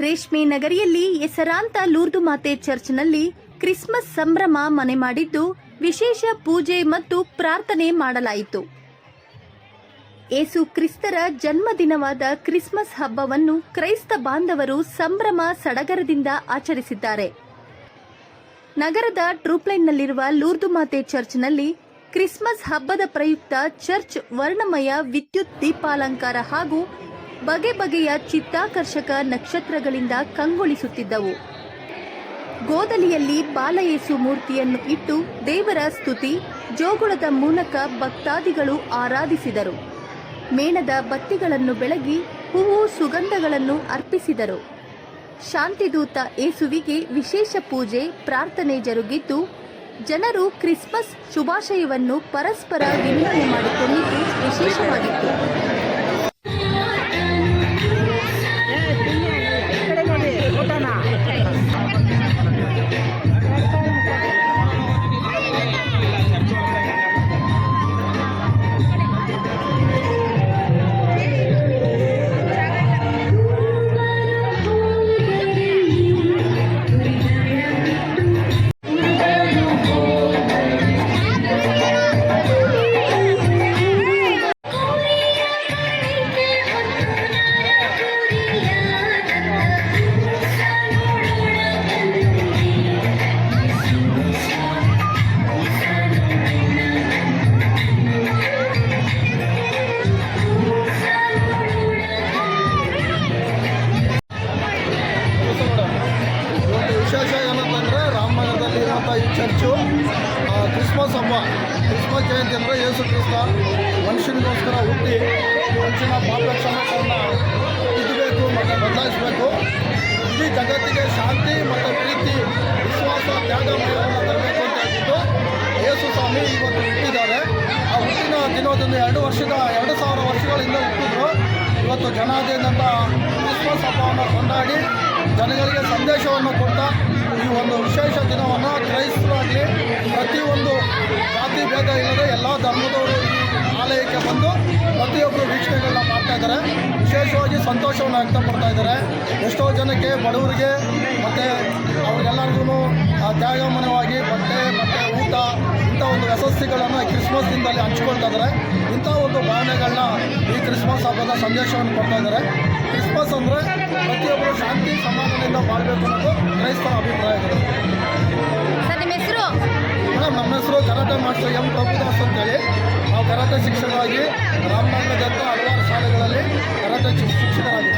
ರೇಷ್ಮೆ ನಗರಿಯಲ್ಲಿ ಹೆಸರಾಂತ ಲೂರ್ದು ಮಾತೆ ಚರ್ಚ್ನಲ್ಲಿ ಕ್ರಿಸ್ಮಸ್ ಸಂಭ್ರಮ ಮನೆ ಮಾಡಿದ್ದು ವಿಶೇಷ ಪೂಜೆ ಮತ್ತು ಪ್ರಾರ್ಥನೆ ಮಾಡಲಾಯಿತು. ಏಸು ಕ್ರಿಸ್ತರ ಜನ್ಮದಿನವಾದ ಕ್ರಿಸ್ಮಸ್ ಹಬ್ಬವನ್ನು ಕ್ರೈಸ್ತ ಬಾಂಧವರು ಸಂಭ್ರಮ ಸಡಗರದಿಂದ ಆಚರಿಸಿದ್ದಾರೆ. ನಗರದ ಟ್ರೂಪ್ಲೈನ್ನಲ್ಲಿರುವ ಲೂರ್ದು ಮಾತೆ ಚರ್ಚ್ನಲ್ಲಿ ಕ್ರಿಸ್ಮಸ್ ಹಬ್ಬದ ಪ್ರಯುಕ್ತ ಚರ್ಚ್ ವರ್ಣಮಯ ವಿದ್ಯುತ್ ದೀಪಾಲಂಕಾರ ಹಾಗೂ ಬಗೆ ಬಗೆಯ ಚಿತ್ತಾಕರ್ಷಕ ನಕ್ಷತ್ರಗಳಿಂದ ಕಂಗೊಳಿಸುತ್ತಿದ್ದವು. ಗೋದಲಿಯಲ್ಲಿ ಬಾಲಯೇಸು ಮೂರ್ತಿಯನ್ನು ಇಟ್ಟು ದೇವರ ಸ್ತುತಿ, ಜೋಗುಳದ ಮೂಲಕ ಭಕ್ತಾದಿಗಳು ಆರಾಧಿಸಿದರು. ಮೇಣದ ಬತ್ತಿಗಳನ್ನು ಬೆಳಗಿ ಹೂವು ಸುಗಂಧಗಳನ್ನು ಅರ್ಪಿಸಿದರು. ಶಾಂತಿದೂತ ಏಸುವಿಗೆ ವಿಶೇಷ ಪೂಜೆ, ಪ್ರಾರ್ಥನೆ ಜರುಗಿದ್ದು, ಜನರು ಕ್ರಿಸ್ಮಸ್ ಶುಭಾಶಯವನ್ನು ಪರಸ್ಪರ ವಿನಿಮಯ ಮಾಡಿಕೊಂಡಿದ್ದು ವಿಶೇಷವಾಗಿತ್ತು. ಕ್ರಿಸ್ಮಸ್ ಹಬ್ಬ ಕ್ರಿಸ್ಮಸ್ ಜಯಂತಿ ಅಂದರೆ ಯೇಸು ಕ್ರಿಸ್ತ. ಮನುಷ್ಯನಿಗೋಸ್ಕರ ಹುಟ್ಟಿ ಮನುಷ್ಯನ ಪಾಪ ಕ್ಷಮತೆಯನ್ನು ತಿದ್ದಬೇಕು ಮತ್ತು ಬದಲಾಯಿಸಬೇಕು. ಇಡೀ ಜಗತ್ತಿಗೆ ಶಾಂತಿ ಮತ್ತು ಪ್ರೀತಿ, ವಿಶ್ವಾಸ ತ್ಯಾಗವನ್ನು ತರಬೇಕು ಅಂತ ಹೇಳ್ಬಿಟ್ಟು ಯೇಸು ಸ್ವಾಮಿ ಇವತ್ತು ಹುಟ್ಟಿದ್ದಾರೆ. ಆ ಹುಟ್ಟಿನ ದಿನದಿಂದ ಎರಡು ವರ್ಷದ, ಎರಡು ಸಾವಿರ ವರ್ಷಗಳಿಂದ ಹುಟ್ಟಿದ್ರು. ಇವತ್ತು ಜನಾದ್ಯಂತ ಕ್ರಿಸ್ಮಸ್ ಹಬ್ಬವನ್ನು ಕೊಂಡಾಡಿ ಜನಗಳಿಗೆ ಸಂದೇಶವನ್ನು ಕೊಡ್ತಾ ಈ ಒಂದು ವಿಶೇಷ ದಿನವನ್ನು ಕ್ರೈಸ್ತರಾಗಲಿ ಪ್ರತಿಯೊಂದು ಜಾತಿ ಭೇದ ಇಲ್ಲದೆ ಎಲ್ಲ ಧರ್ಮದವರು ಆಲಯಕ್ಕೆ ಬಂದು ಪ್ರತಿಯೊಬ್ಬರು ವೀಕ್ಷಣೆಗಳನ್ನ ಮಾಡ್ತಾ ಇದ್ದಾರೆ. ವಿಶೇಷವಾಗಿ ಸಂತೋಷವನ್ನು ವ್ಯಕ್ತಪಡ್ತಾ ಇದ್ದಾರೆ. ಎಷ್ಟೋ ಜನಕ್ಕೆ ಬಡವರಿಗೆ ಮತ್ತು ಅವ್ರಿಗೆಲ್ಲರಿಗೂ ತ್ಯಾಗಮನವಾಗಿ ಬಟ್ಟೆ ಕ್ರೀಸ್ತಗಳನ್ನು ಕ್ರಿಸ್ಮಸ್ ದಿನದಲ್ಲಿ ಹಂಚ್ಕೊಳ್ತಾ ಇದ್ದಾರೆ ಇಂಥ ಒಂದು ಭಾವನೆಗಳನ್ನ ಈ ಕ್ರಿಸ್ಮಸ್ ಹಬ್ಬದ ಸಂದೇಶವನ್ನು ಕೊಡ್ತಾ ಇದ್ದಾರೆ ಕ್ರಿಸ್ಮಸ್ ಅಂದರೆ ಪ್ರತಿಯೊಬ್ಬರು ಶಾಂತಿ ಸಮಾಧಾನದಿಂದ ಮಾಡಬೇಕು ಅನ್ನೋದು ಕ್ರೈಸ್ತರ ಅಭಿಪ್ರಾಯ ಹೆಸರು? ಮೇಡಮ್ ನಮ್ಮ ಹೆಸರು ಕರಾಟೆ ಮಾಸ್ಟರ್ ಎಂ ಪ್ರಭುದಾಸ್ ಅಂತೇಳಿ. ನಾವು ಕರಾಟೆ ಶಿಕ್ಷಕರಾಗಿ ರಾಮನಗರದಂಥ ಹಲವಾರು ಶಾಲೆಗಳಲ್ಲಿ ಕರಾಟೆ ಶಿಕ್ಷಕರಾಗಿ